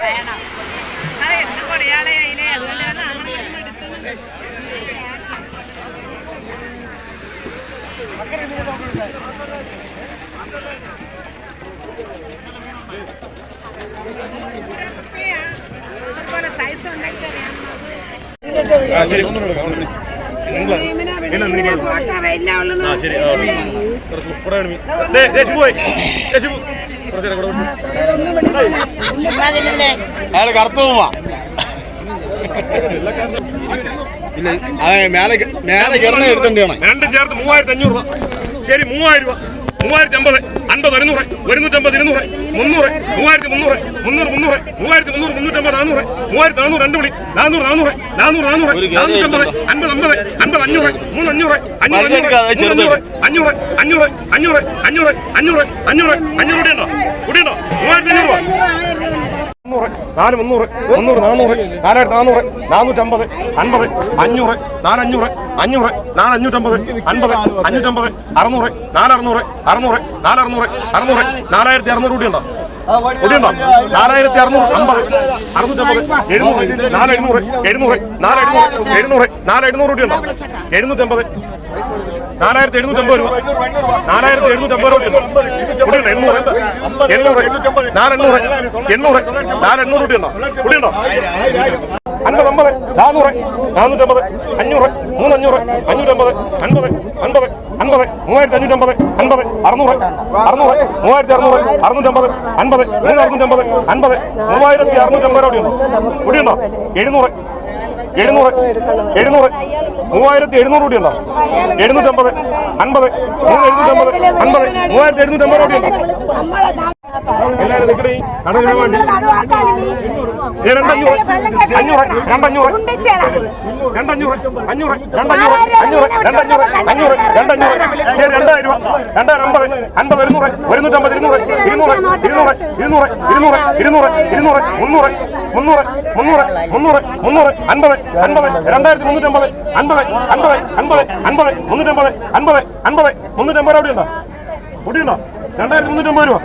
വേണം. അത് എന്ത് കൊളിയാളെ അതിനെ? അതുകൊണ്ടാണ് അതുപോലെ സൈസ് ഉണ്ടെങ്കിൽ ശരി അയാൾ കറുത്തു പോവാ. ഇല്ല മേലെ മേലെ രണ്ടും ചേർത്ത് മൂവായിരത്തി അഞ്ഞൂറ് രൂപ. ശരി മൂവായിരം രൂപ. മൂവായിരത്തി അമ്പത് അൻപത് ഒരുന്നൂറ് ഒരുന്നൂറ്റമ്പത് ഇരുന്നൂറ്. മുന്നൂറ്. മൂവായിരത്തി മുന്നൂറ്. മുന്നൂറ് മുന്നൂറ്. മൂവായിരത്തി മുന്നൂറ് മുന്നൂറ്റമ്പത് നാനൂറ് മൂവായിരത്തി നാനൂറ് രണ്ട് മണി നാനൂറ് നാനൂറ് നാനൂറ് നാനൂറ് നാനൂറ്റമ്പത് അൻപത് അമ്പത് അൻപത് അഞ്ഞൂറ്. മൂന്ന് അഞ്ഞൂറ് അഞ്ഞൂറ്. പറഞ്ഞെടുക്കാതെ അഞ്ഞൂറ് അഞ്ഞൂറ് അഞ്ഞൂറ് അഞ്ഞൂറ് അഞ്ഞൂറ് അഞ്ഞൂറ്. അഞ്ഞൂറ് കൂടിയുണ്ടോ? കൂടിയുണ്ടോ? മൂവായിരത്തി അഞ്ഞൂറ് രൂപ മുന്നൂറ് നാല് മുന്നൂറ് മുന്നൂറ് നാനൂറ് നാലായിരത്തി നാനൂറ് നാനൂറ്റമ്പത് അൻപത് അഞ്ഞൂറ് നാലഞ്ഞൂറ് അഞ്ഞൂറ് നാലഞ്ഞൂറ്റമ്പത് അൻപത് അഞ്ഞൂറ്റമ്പത് അറുന്നൂറ് നാലറുന്നൂറ് അറുന്നൂറ് നാലറുന്നൂറ് അറുന്നൂറ് നാലായിരത്തി അറുന്നൂറ് കൂടിയുണ്ടോ? കൂടിയുണ്ടോ? നാലായിരത്തി അറുന്നൂറ് അമ്പത് അറുന്നൂറ്റമ്പത് എഴുന്നൂറ് നാല് എഴുന്നൂറ് എഴുന്നൂറ് നാല് എഴുന്നൂറ് എഴുന്നൂറ് നാല് എഴുന്നൂറ് കൂടിയുണ്ടോ? എഴുന്നൂറ്റമ്പത് നാലായിരത്തി എഴുന്നൂറ്റമ്പത് രൂപ. നാലായിരത്തി എഴുന്നൂറ്റമ്പത് രൂപ. എണ്ണൂറ്. എണ്ണൂറ്. നാലെണ്ണൂറ്. എണ്ണൂറ്. നാലെണ്ണൂറ് കൂടിയുണ്ടോ കൂടിയുണ്ടോ അൻപത് അമ്പത്. നാനൂറ്. നാനൂറ്റമ്പത്. അഞ്ഞൂറ്. മൂന്നഞ്ഞൂറ്. അഞ്ഞൂറ്റമ്പത്. അൻപത്. അൻപത്. അൻപത്. മൂവായിരത്തി അഞ്ഞൂറ്റമ്പത് അൻപത്. അറുന്നൂറ്. അറുന്നൂറ്. മൂവായിരത്തി അറുന്നൂറ് അറുന്നൂറ്റമ്പത്. അൻപത്. മൂന്ന് അറുന്നൂറ്റമ്പത് അൻപത്. മൂവായിരത്തി അറുന്നൂറ്റമ്പത് കൂടിയുണ്ടോ കൂടിയുണ്ടോ എഴുന്നൂറ്. എഴുന്നൂറ്. എഴുന്നൂറ്. മൂവായിരത്തി എഴുന്നൂറ് കൂടിയുണ്ടോ എഴുന്നൂറ്റമ്പത്. അൻപത്. മൂന്ന് എഴുന്നൂറ്റമ്പത്. അൻപത്. മൂവായിരത്തി എഴുന്നൂറ്റമ്പത് കൂടിയുണ്ടോ എല്ലാവരും നിൽക്കണേ കടലിന് വേണ്ടി. ഏ, രണ്ടഞ്ഞൂറ്. അഞ്ഞൂറ്. രണ്ടഞ്ഞൂറ്. രണ്ടഞ്ഞൂറ്. അഞ്ഞൂറ്. രണ്ടഞ്ഞൂറ്. അഞ്ഞൂറ്. രണ്ടഞ്ഞൂറ്. അഞ്ഞൂറ്. രണ്ടഞ്ഞൂറ്. ശരി രണ്ടായിരം രൂപ. രണ്ടായിരം അമ്പത്. അൻപത്. ഇരുന്നൂറ്. ഒരുന്നൂറ്റമ്പത്. ഇരുന്നൂറ് ഇരുന്നൂറ് ഇരുന്നൂറ്. ഇരുന്നൂറ്. ഇരുന്നൂറ്. ഇരുന്നൂറ്. ഇരുന്നൂറ്. മുന്നൂറ്. മുന്നൂറ് മുന്നൂറ് മുന്നൂറ് മുന്നൂറ് അൻപത് അൻപത് രണ്ടായിരത്തി മുന്നൂറ്റമ്പത് അൻപത് അൻപത് അൻപത് അൻപത് മുന്നൂറ്റമ്പത് അൻപത് അൻപത് മുന്നൂറ്റമ്പത് അവിടെ ഉണ്ടോ? കൂടിയുണ്ടോ? രണ്ടായിരത്തി മുന്നൂറ്റമ്പത് രൂപ.